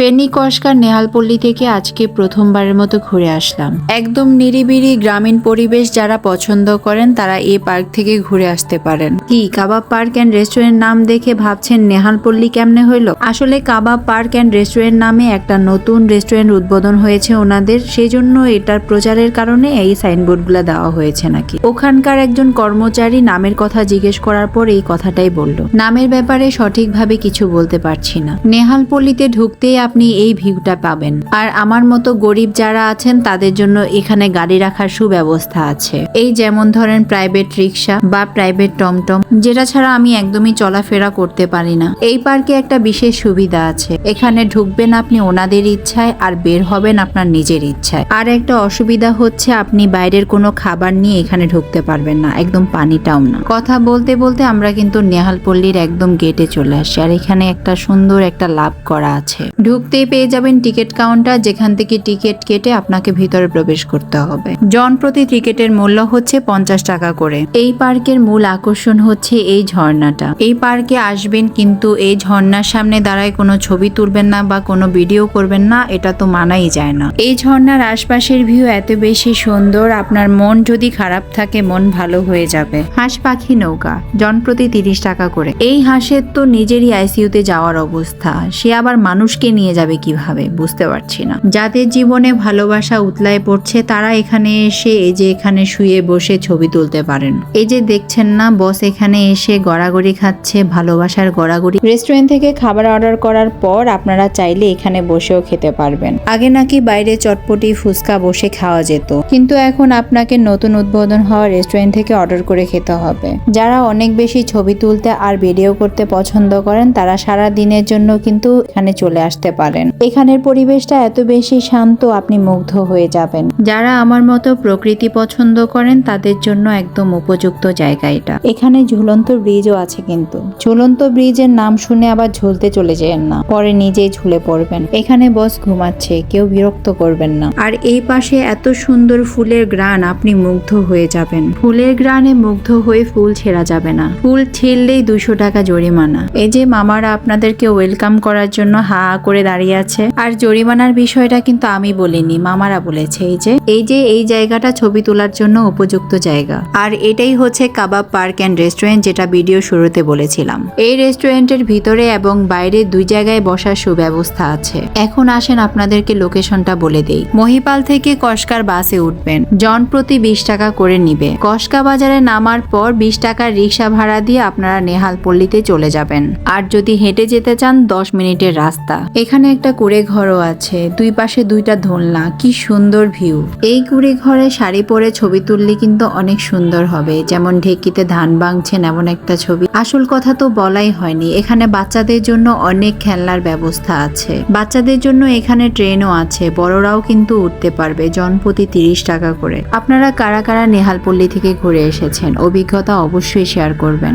ফেনী কসকার নেহালপল্লী থেকে আজকে প্রথমবারের মতো ঘুরে আসলাম। একদম নিরিবিলি গ্রামীণ পরিবেশ যারা পছন্দ করেন, তারা এই পার্ক থেকে ঘুরে আসতে পারেন। কি, কাবাব পার্ক অ্যান্ড রেস্টুরেন্ট নাম দেখে ভাবছেন নেহালপল্লী কেমনে হইল? আসলে কাবাব পার্ক অ্যান্ড রেস্টুরেন্ট নামে একটা নতুন রেস্টুরেন্ট উদ্বোধন হয়েছে ওনাদের সেই জন্য এটার প্রচারের কারণে এই সাইনবোর্ডগুলো দেওয়া হয়েছে নাকি। ওখানকার একজন কর্মচারী নামের কথা জিজ্ঞেস করার পর এই কথাটাই বলল। নামের ব্যাপারে সঠিকভাবে কিছু বলতে পারছি না। নেহালপল্লীতে ঢুকতেই আপনি এই ভিউটা পাবেন। আর আমার মতো গরিব যারা আছেন, তাদের জন্য এখানে গাড়ি রাখার সুব্যবস্থা আছে। এই যেমন ধরেন প্রাইভেট রিক্সা বা প্রাইভেট টমটম, যেটা ছাড়া আমি একদমই চলাফেরা করতে পারি না। এই পার্কে একটা বিশেষ সুবিধা আছে। এখানে ঢুকবেন আপনি ওনাদের ইচ্ছায়, আর বের হবেন আপনার নিজের ইচ্ছায়। আর একটা অসুবিধা হচ্ছে, আপনি বাইরের কোনো খাবার নিয়ে এখানে ঢুকতে পারবেন না। একদম পানিটাও না। কথা বলতে বলতে আমরা কিন্তু নেহালপল্লির একদম গেটে চলে আসি। আর এখানে একটা সুন্দর একটা লাভ করা আছে। ঢুকতেই পেয়ে যাবেন টিকিট কাউন্টার, যেখান থেকে টিকিট কেটে আপনাকে ভিতরে প্রবেশ করতে হবে। জন প্রতি টিকিটের মূল্য হচ্ছে পঞ্চাশ টাকা করে। এই পার্কের মূল আকর্ষণ হচ্ছে এই ঝর্ণাটা। এই পার্কে আসবেন কিন্তু এই ঝর্ণার সামনে দাঁড়ায় কোনো ছবি তুলবেন না বা কোনো ভিডিও করবেন না, এটা তো মানাই যায় না। এই ঝর্ণার আশপাশের ভিউ এত বেশি সুন্দর, আপনার মন যদি খারাপ থাকে, মন ভালো হয়ে যাবে। হাঁস পাখি নৌকা, জন প্রতি তিরিশ টাকা করে। এই হাঁসের তো নিজেরই আইসিইউতে যাওয়ার অবস্থা। সে আবার মানুষকে নিয়ে যাবে কীভাবে? বুঝতে পারছি না। যাদের জীবনে ভালোবাসা উতলায় পড়ছে, তারা এখানে এসে এই যে এখানে শুয়ে বসে ছবি তুলতে পারেন। এই যে দেখছেন না, বস এখানে এসে গড়াগড়ি খাচ্ছে, ভালোবাসার গড়াগড়ি। রেস্টুরেন্ট থেকে খাবার অর্ডার করার পর আপনারা চাইলে এখানে বসেও খেতে পারবেন। আগে নাকি বাইরে চটপটি ফুচকা বসে খাওয়া যেত। কিন্তু এখন আপনাকে নতুন উদ্বোধন হওয়া রেস্টুরেন্ট থেকে অর্ডার করে খেতে হবে। যারা অনেক বেশি ছবি তুলতে আর ভিডিও করতে পছন্দ করেন, তারা সারা দিনের জন্য কিন্তু এখানে চলে আসতে পারেন। এখানের পরিবেশটা এত বেশি শান্ত আপনি মুগ্ধ হয়ে যাবেন। যারা আমার মতো প্রকৃতি পছন্দ করেন, তাদের জন্য একদম উপযুক্ত জায়গা এটা। এখানে ঝুলন্ত ব্রিজও আছে কিন্তু। ঝুলন্ত ব্রিজের নাম শুনে আবার ঝুলতে চলে যেন না। পরে নিজেই ঝুলে পড়বেন। এখানে বস ঘুমাচ্ছে, কেউ বিরক্ত করবেন না। আর এই পাশে এত সুন্দর ফুলের গ্রান, আপনি মুগ্ধ হয়ে যাবেন। ফুলের গ্রানে মুগ্ধ হয়ে ফুল ছেঁড়া যাবে না। ফুল ছিঁড়লেই দুশো টাকা জরিমানা। এই যে মামারা আপনাদেরকে ওয়েলকাম করার জন্য হা করে দাঁড়িয়ে আছে। আর জরিমানার বিষয়টা কিন্তু আমি বলিনি, মামারা বলেছে এই যে এই যে এই জায়গাটা ছবি তোলার জন্য উপযুক্ত জায়গা। আর এটাই হচ্ছে কাবাব পার্ক অ্যান্ড রেস্টুরেন্ট যেটা ভিডিও শুরুতে বলেছিলাম। এই রেস্টুরেন্টের ভিতরে এবং বাইরে দুই জায়গায় বসার সুব্যবস্থা আছে। এখন আসেন আপনাদেরকে লোকেশনটা বলে দেই। মহিপাল থেকে কসকার বাসে উঠবেন। জন প্রতি বিশ টাকা করে নিবে। কসকা বাজারে নামার পর বিশ টাকার রিক্সা ভাড়া দিয়ে আপনারা নেহালপল্লীতে চলে যাবেন। আর যদি হেঁটে যেতে চান, দশ মিনিটের রাস্তা। এখানে একটা কুড়ে ঘরও আছে, দুই পাশে দুইটা দোলনা কি সুন্দর ভিউ। এই কুড়ে ঘরে শাড়ি পরে ছবি তুললে কিন্তু অনেক সুন্দর হবে, যেমন ঢেকিতে ধান ভাঙছেন এমন একটা ছবি। আসল কথা তো বলাই হয়নি, এখানে বাচ্চাদের জন্য অনেক খেলনার ব্যবস্থা আছে। বাচ্চাদের জন্য এখানে ট্রেনও আছে, বড়রাও কিন্তু উঠতে পারবে, জনপ্রতি তিরিশ টাকা করে। আপনারা কারা কারা নেহালপল্লী থেকে ঘুরে এসেছেন, অভিজ্ঞতা অবশ্যই শেয়ার করবেন।